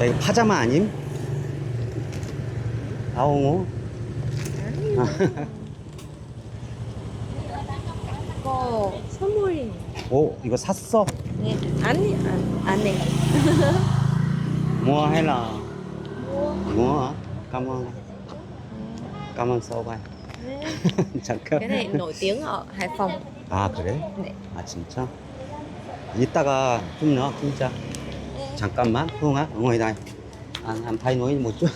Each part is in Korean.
야, 이거 파자마 아님? 아옹호? 이거 선물이. 오, 이거 샀어? 네. 아니, 안, 안 해. cảm ơn cảm ơn sâu bay 잠깐 Cái này nổi tiếng ở Hải Phòng. 아 그래? 네. 아 진짜? 이따가 좀 넣어 진짜 잠깐만 anh anh thay nói một chút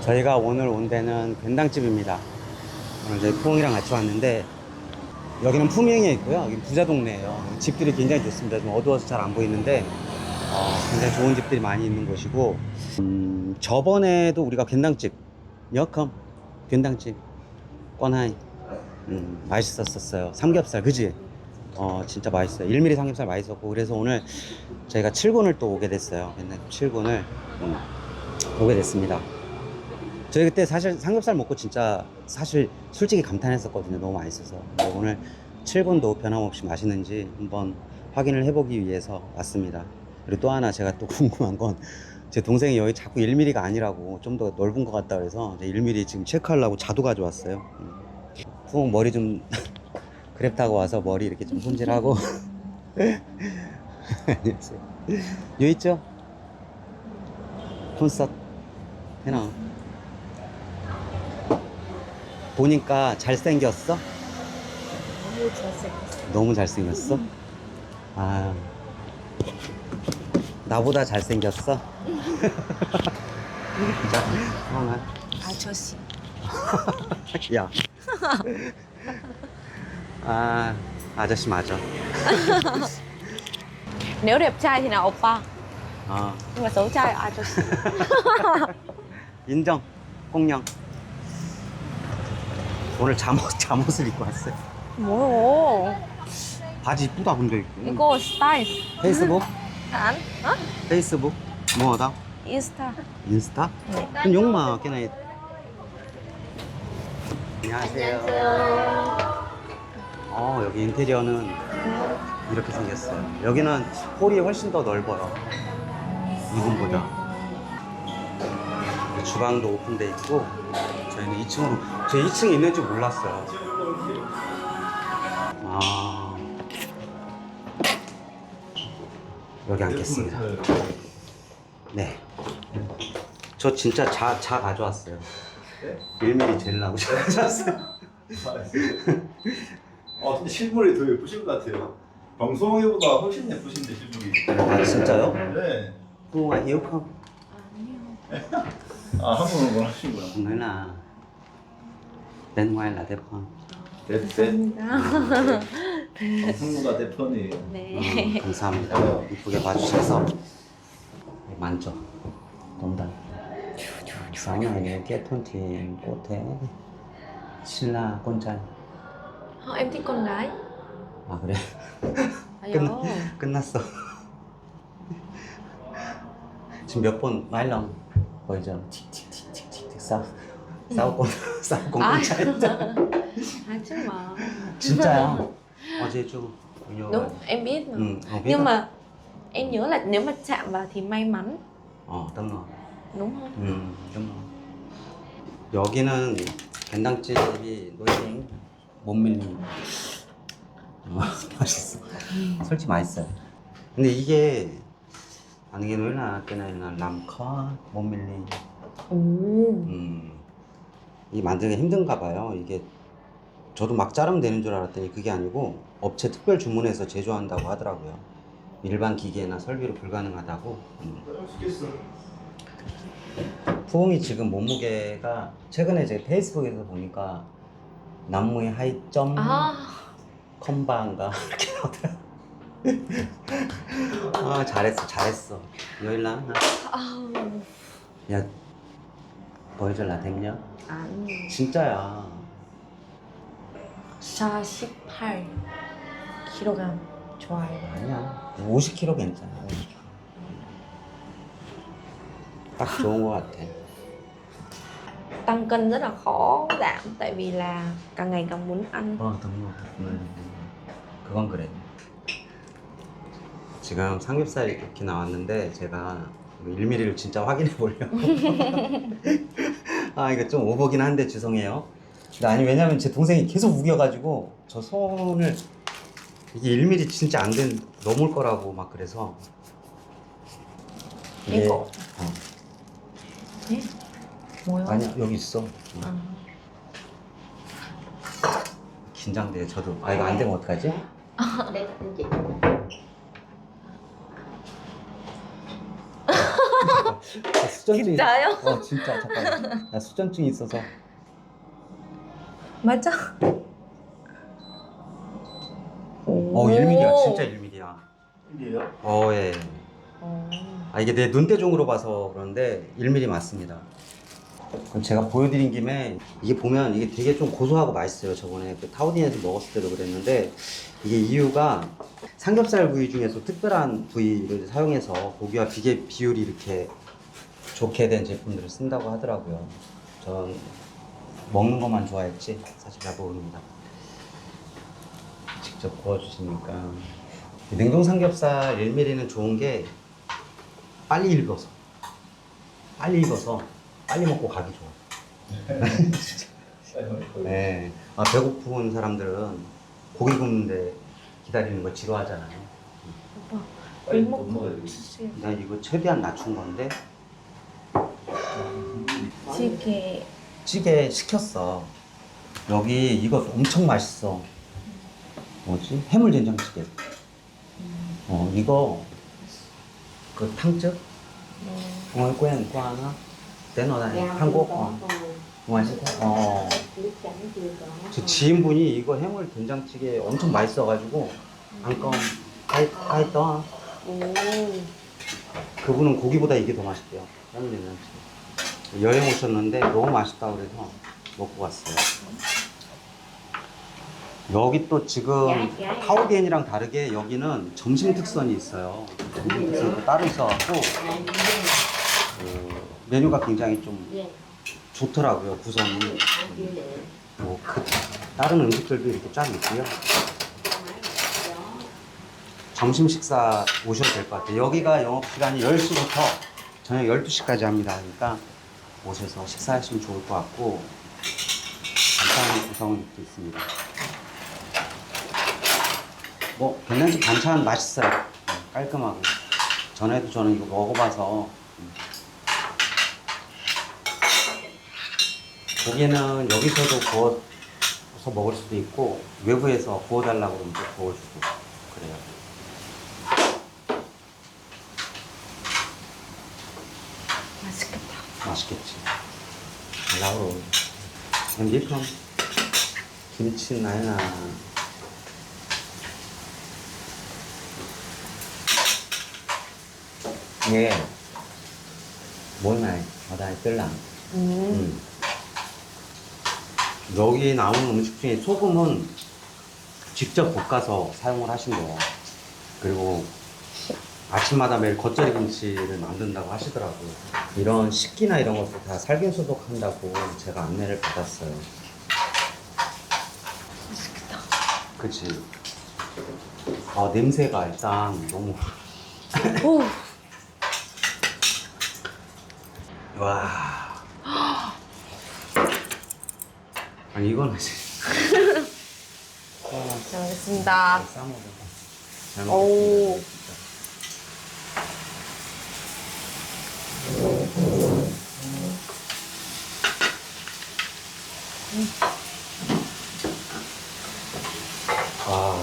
저희가 오늘 온 데는 괜당집입니다. 오늘 저희 푸홍이랑 같이 왔는데 여기는 품행에 있고요. 여기 부자 동네예요. 집들이 굉장히 좋습니다. 좀 어두워서 잘 안 보이는데 어, 굉장히 좋은 집들이 많이 있는 곳이고 음, 저번에도 우리가 괜당집 여컴 괜당집 뻔하이 음, 맛있었었어요. 삼겹살 그지? 어 진짜 맛있어요. 1mm 삼겹살 맛있었고 그래서 오늘 저희가 7군을 또 오게 됐어요. 맨날 7군을 음, 오게 됐습니다. 저희 그때 사실 삼겹살 먹고 진짜 사실 솔직히 감탄했었거든요. 너무 맛있어서. 오늘 7군도 변함없이 맛있는지 한번 확인을 해보기 위해서 왔습니다. 그리고 또 하나 제가 또 궁금한 건 제 동생이 여기 자꾸 1mm가 아니라고 좀 더 넓은 것 같다 그래서 1mm 지금 체크하려고 자도 가져왔어요. 음. 푸 머리 좀 그랩 타고 와서 머리 이렇게 좀 손질하고 안녕하세요 여기 있죠? 콘서트 해놔 보니까 잘생겼어? Ngu 잘생겼어. 너무 잘생겼어? 아 나보다 잘생겼어? 어, 아저씨. 야. 아, 아저씨 맞아. Nếu đẹp trai thì là oppa. 아, Nhưng mà xấu trai là 아저씨. 인정. 공룡. 오늘 잠옷 잠옷을 입고 왔어요. 뭐요? 바지 이쁘다 근데 이거 스타일. 페이스북? 안? 어? 페이스북? 뭐다? 인스타. 인스타? 네. 그럼 용마 깨나 안녕하세요. 어 여기 인테리어는 이렇게 생겼어요. 여기는 홀이 훨씬 더 넓어요. 이분보다. 주방도 오픈돼 있고 저희는 2층으로 제 2층에 있는지 몰랐어요. 아 여기 앉겠습니다. 네. 저 진짜 자, 자 가져왔어요. 1mm 제일 나고 자 가져왔어요. 아 근데 실물이 더 예쁘신 것 같아요. 방송에보다 훨씬 예쁘신데 실물이. 아, 진짜요? 네. hiếu không? 아 한국어 원하시는구나. Không nói là bên ngoài là đẹp không? 대대. 방송보다 대편이에요. 네. 음, 감사합니다. 이쁘게 봐주셔서 만져. 동단. sáng này nếu kết hôn thì có thể 신라 con trai. Ờ, em thích con gái. 아 그래? 아요. 끝났어. 지금 몇 번 말랑 보이죠? 틱틱틱틱틱 싸우 싸우고 싸우고 아. 괜찮다. 하지 마. 진짜야. 어제 좀 nhiều Đúng, em biết mà. Ừ, không biết Nhưng mà em nhớ là nếu mà chạm vào thì may mắn, 어, đúng rồi. đúng không? 음, đúng rồi. 여기는 된장집이 노예팅 못 밀린. 어, 맛있어. 솔직히 맛있어요. 근데 이게 아니 이게 누나 그냥 남커 못 밀린. Ồ. 음, 이 만들기 힘든가 봐요. 이게 저도 막 자르면 되는 줄 알았더니 그게 아니고 업체 특별 주문해서 제조한다고 하더라고요. 일반 기계나 설비로 불가능하다고. 음. 푸홍이 지금 몸무게가 최근에 제 페이스북에서 보니까 남무의 하이점 À, 컴바인가 이렇게 나오더라고. 아 잘했어 잘했어. 여일라 à, 야 보여줄라 됐냐? 아니. 진짜야. 48kg 좋아요. 아니야. 50kg 괜찮아. 50kg. 딱 좋은 것 같아. Tăng cân rất là khó giảm tại vì là càng ngày càng muốn ăn. 어, 등록. 음, 그건 그래. 지금 삼겹살이 이렇게 나왔는데 제가 1mm를 진짜 확인해 보려고. 아 이거 좀 오버긴 한데 죄송해요. 근데 아니 왜냐면 제 동생이 계속 우겨가지고 저 손을 이게 1mm 진짜 안 된 넘을 거라고 막 그래서. 이게- 이거. 어. 네? 뭐요? 아니야 여기 있어. 아. 긴장돼 저도. 아 이거 안 되면 어떡하지? đây là anh chị 나 수전증. 진짜요? 어 진짜 잠깐. 나 수전증이 있어서. 맞아. 어 1mm야 진짜 1mm야. 이게요? 어 예. 어. 아 이게 내 눈대중으로 봐서 그런데 1mm 맞습니다. 그럼 제가 보여드린 김에 이게 보면 이게 되게 좀 고소하고 맛있어요. 저번에 그 타우딘에서 먹었을 때도 그랬는데 이게 이유가 삼겹살 부위 중에서 특별한 부위를 사용해서 고기와 비계 비율이 이렇게 좋게 된 제품들을 쓴다고 하더라고요. 전 먹는 것만 좋아했지 사실 잘 모릅니다. 직접 구워주시니까 냉동 삼겹살 1mm는 좋은 게 빨리 익어서 빨리 익어서 빨리 먹고 가기 좋아. 네. 아, 배고픈 사람들은 고기 굽는데 기다리는 거 지루하잖아요. 빨리 못 먹어야 돼. 난 이거 최대한 낮춘 건데 찌개. 찌개 시켰어. 여기 이거 엄청 맛있어. 뭐지? 해물 된장찌개. 어 이거 그 탕즙 ngoài quen qua nó nó là Gà 한국? chưa 어. Quốc 어. 제 지인분이 이거 해물 된장찌개 엄청 맛있어가지고 안꺼 아이 아이 떠 오. 그분은 고기보다 이게 더 맛있대요. 해물 된장찌개. 여행 오셨는데 너무 맛있다 그래서 먹고 갔어요. 여기 또 지금 타우디엔이랑 다르게 여기는 점심 특선이 있어요. 점심 특선도 따로 있어갖고. 그 메뉴가 굉장히 좀 예 좋더라고요 구성이 được 뭐 그, 다른 음식들도 이렇게 쫙 있고요 점심 식사 오셔도 될 것 같아요. 여기가 영업시간이 10시부터 저녁 12시까지 합니다. 그러니까 오셔서 식사하시면 좋을 것 같고 간단한 구성은 이렇게 있습니다. 뭐 괜찮지 반찬 맛있어요. 네, 깔끔하고 전에도 저는 이거 먹어봐서 고기는 여기서도 구워서 먹을 수도 있고 외부에서 구워달라고 또 구워주고 그래요. 맛있겠다. 맛있겠지. 라우로. không? 김치 mỗi ngày ở đây tức là 음. 음. 여기 나오는 음식 중에 소금은 직접 볶아서 사용을 하신대요. 그리고 아침마다 매일 겉절이 김치를 만든다고 하시더라고요. 이런 식기나 이런 것도 다 살균 소독한다고 제가 안내를 받았어요. 맛있겠다. 그치? 아, 냄새가 일단 너무. 오. 아니, 이거는. 어, 잘 먹겠습니다. 싸먹어. 잘 오. 먹겠습니다. 진짜. 와,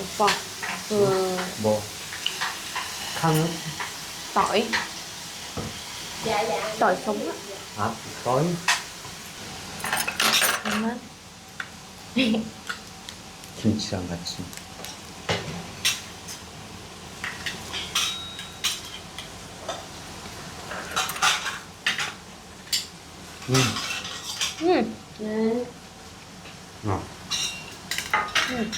오빠, 그 뭐, 탕은? tỏi, dạ dạ tỏi sống á. 아, 떠이? 잠깐만. 김치랑 같이. 음, 음. Nè, 어. 음.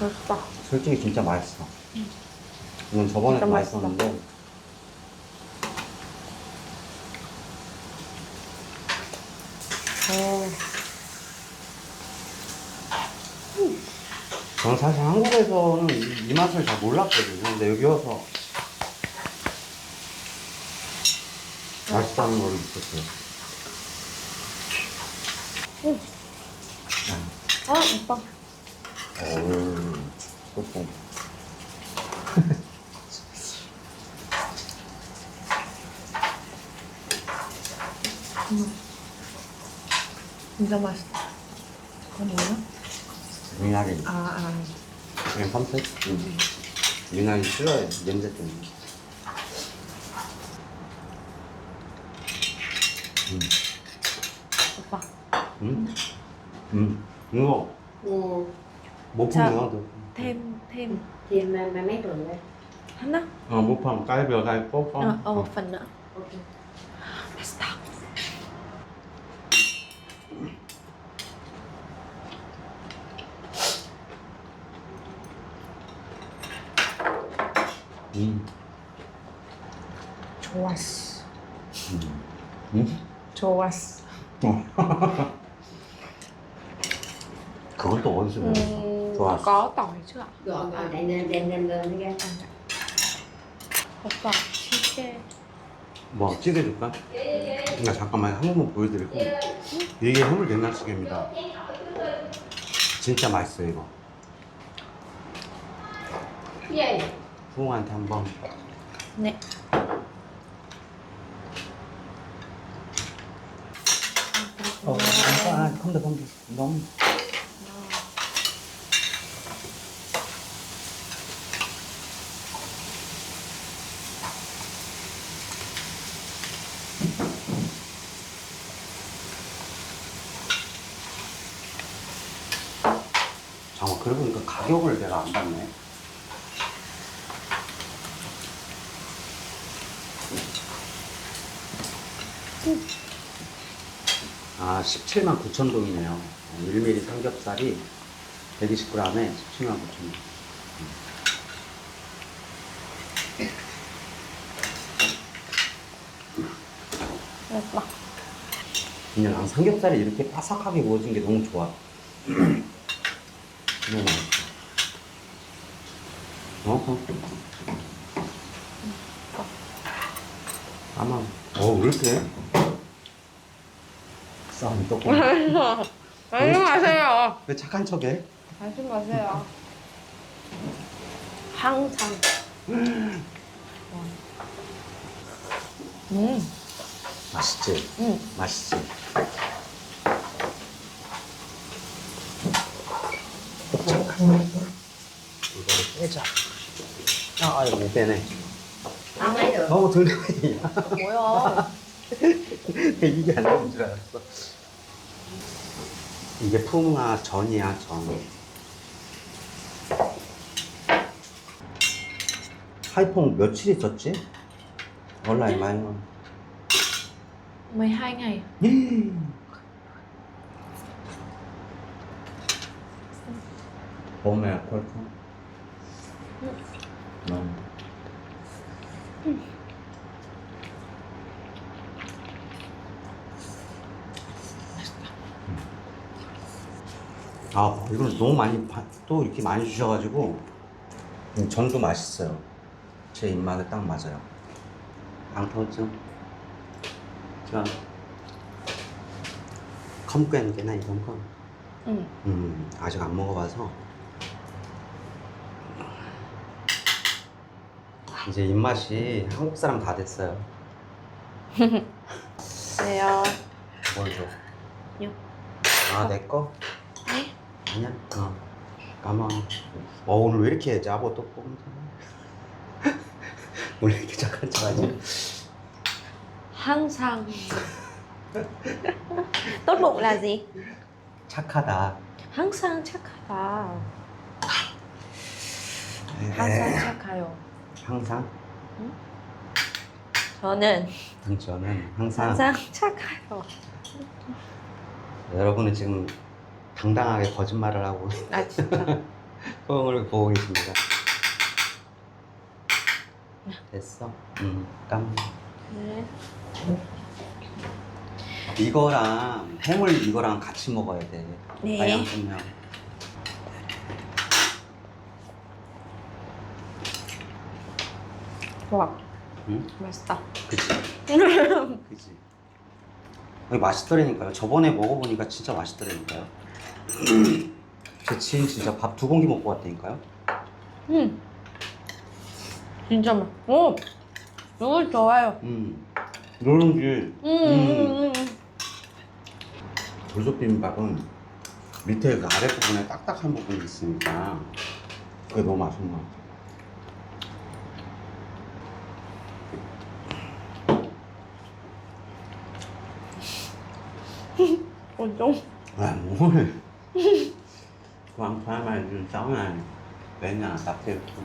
맛있다. 솔직히 진짜 맛있어. 이건 저번에 좀 맛있었는데 저는 사실 한국에서는 이, 이 맛을 잘 몰랐거든요. 근데 여기 와서 맛있다는 걸 느꼈어요. 응. 아, 오빠. 어, 음. 진짜 맛있다. 그거 뭐야? 미나리. 아, 아. 그냥 펌프? 응. 미나리 싫어해. 냄새 때문에. 음. 오빠. 음? 음. 이거 Nè, 못 자. 푸면 돼. thêm thêm thì mà, mà mấy tuần rồi 하나? 어, 못 파면 깔비가 있고. 어, 어, phần nữa. Ok 맛있다. 음. 좋았어. 음? 좋았어. 그건 또 어디서 배웠어? 음, 좋았어. có tỏi chưa ạ? Lên ra 치즈. 뭐 찌개 줄까? 나 잠깐만 한 번만 보여드리고 이게 해물 된장찌개입니다 진짜 맛있어 요 이거 Cái gì? 부모한테 한번. 네. 어, 아, 컴퓨터 컴퓨터. 너무. 잠깐 그러고 보니까 가격을 내가 안 봤네 17만 9천 동이네요 1mm 삼겹살이 120g에 17만 9천 동 오빠. 그냥 난 삼겹살이 이렇게 바삭하게 구워진 게 너무 좋아. 너무 맛있어. 어? 어? 아마, 어, 왜 이렇게? 싸움이 떡고. 하지 마세요. 왜 착한 척 해? 하지 마세요. 항상. 음, 맛있지? 음. 맛있지? 이거를 빼자. 아, 이거 못 빼네. Được 너무 들리네. 뭐야? 이게 안 되는 줄 알았어. 이게 푸무아 전이야, 전. 하이폰 며칠 있었지? 온라인 많이 와. 12 ngày. 봄에 콜콘. 너무. 아, 이걸 너무 많이, 바- 또 이렇게 많이 주셔가지고, 음, 전도 맛있어요. 제 입맛에 딱 맞아요. 안 터져. 자, này không con? 응. 음, 아직 안 먹어봐서. 이제 입맛이 한국 사람 다 됐어요. 네요. 뭘 줘? 요. 아, 내 거? 네. 아니야. 어. 까마. 어, 오늘 왜 이렇게 짜고 또 뽑는 오늘 이렇게 착한 척하지? 항상. tốt bụng là gì? 착하다. 항상 착하다. 항상 착해요. 항상? 저는 저는 항상, 항상 착해요. 여러분은 지금 당당하게 거짓말을 하고 아 진짜 소금을 보고 계십니다. 됐어? 응, 깜. 그래. 이거랑 해물 이거랑 같이 먹어야 돼. 네. 마양 소면. 와, 응? 맛있다. 그치. 그치. 맛있더라니까요. 저번에 먹어보니까 진짜 맛있더라니까요. 제 지인 진짜 밥 두 공기 먹고 왔다니까요. 음 진짜 맛 오! 너무 좋아요 음. 누룽지. 음, 음, 음. 돌솥 비빔밥은 밑에 그 아랫부분에 딱딱한 부분이 있으니까 그게 너무 맛있는 것 같아요. 어, 좀 Nhà tập thể dục.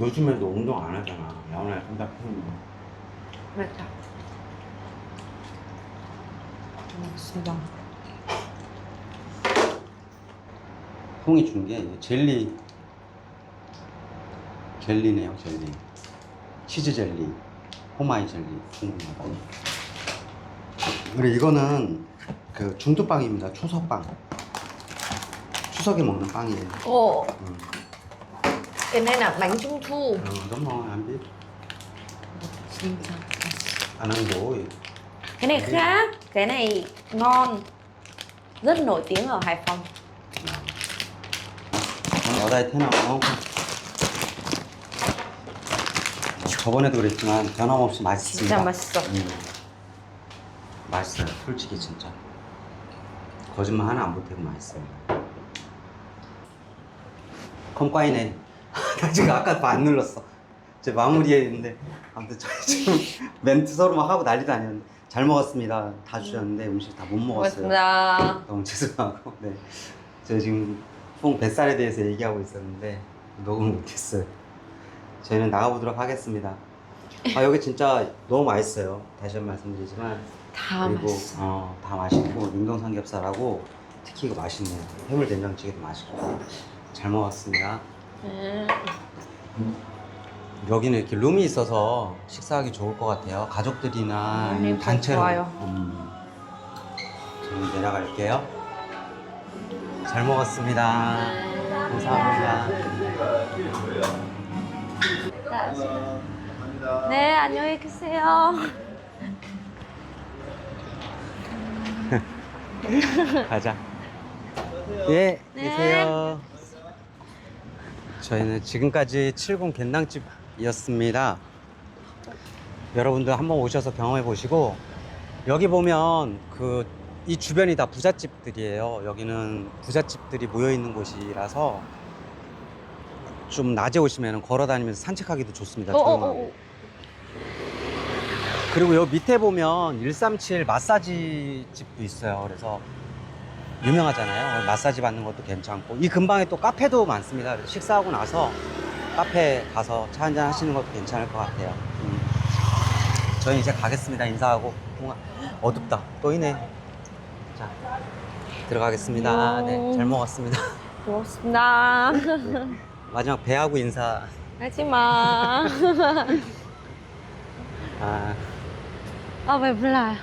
요즘에도 운동 안 하잖아. 야원에 거. 맞다 맛있습니다 형이 준 게 젤리. 젤리네요, 젤리. 치즈 젤리. 호마이 젤리. 궁금하다. 그리고 이거는 그 중두빵입니다. 추석빵. 추석에 먹는 빵이에요. ồ 음. cái này là bánh trung thu 어, 너무 안 비. 진짜 안 한고. cái này khác cái này ngon rất nổi tiếng ở Hải Phòng 여다의 테너고 저번에도 그랬지만 변함없이 맛있습니다. 진짜 맛있어 음. 맛있어요. 솔직히 진짜 거짓말 하나 안 보태고 맛있어요. 컴과이네. 나 지금 아까 안 눌렀어. 제 마무리했는데 아무튼 저희 지금 멘트 서로 막 하고 난리도 아니었는데 잘 먹었습니다. 다 주셨는데 음식 다 못 먹었어요. 고맙습니다 너무 죄송하고 네. 저 지금 총 뱃살에 대해서 얘기하고 있었는데 녹음을 못했어요. 저희는 나가보도록 하겠습니다. 아 여기 진짜 너무 맛있어요. 다시 한 번 말씀드리지만 다 그리고 맛있어 어, 다 맛있고 냉동 삼겹살하고 특히 이거 맛있네요. 해물 된장찌개도 맛있고 잘 먹었습니다. 네. 여기는 이렇게 룸이 있어서 식사하기 좋을 것 같아요. 가족들이나 음, 아니면 다 단체로. 좋아요. 음. 저는 내려갈게요. 잘 먹었습니다. 감사합니다. 감사합니다. 네 안녕히 계세요 가자. 예, 네. 계세요. 저희는 지금까지 70 겐당집이었습니다. 여러분들 한번 오셔서 경험해 보시고 여기 보면 그 이 주변이 다 부잣집들이에요. 여기는 부잣집들이 모여 있는 곳이라서 좀 낮에 오시면 걸어 다니면서 산책하기도 좋습니다. 어, 어, 조용하고. 어, 어. 그리고 여기 밑에 보면 137 마사지 집도 있어요. 그래서 유명하잖아요. 마사지 받는 것도 괜찮고 이 근방에 또 카페도 많습니다. 식사하고 나서 카페 가서 차 한잔 하시는 것도 괜찮을 것 같아요. 음. 저희 이제 가겠습니다. 인사하고 어둡다. 또 이네. 자 들어가겠습니다. 네, 잘 먹었습니다. 고맙습니다 마지막 배하고 인사. 하지마 아. 아 왜 불러요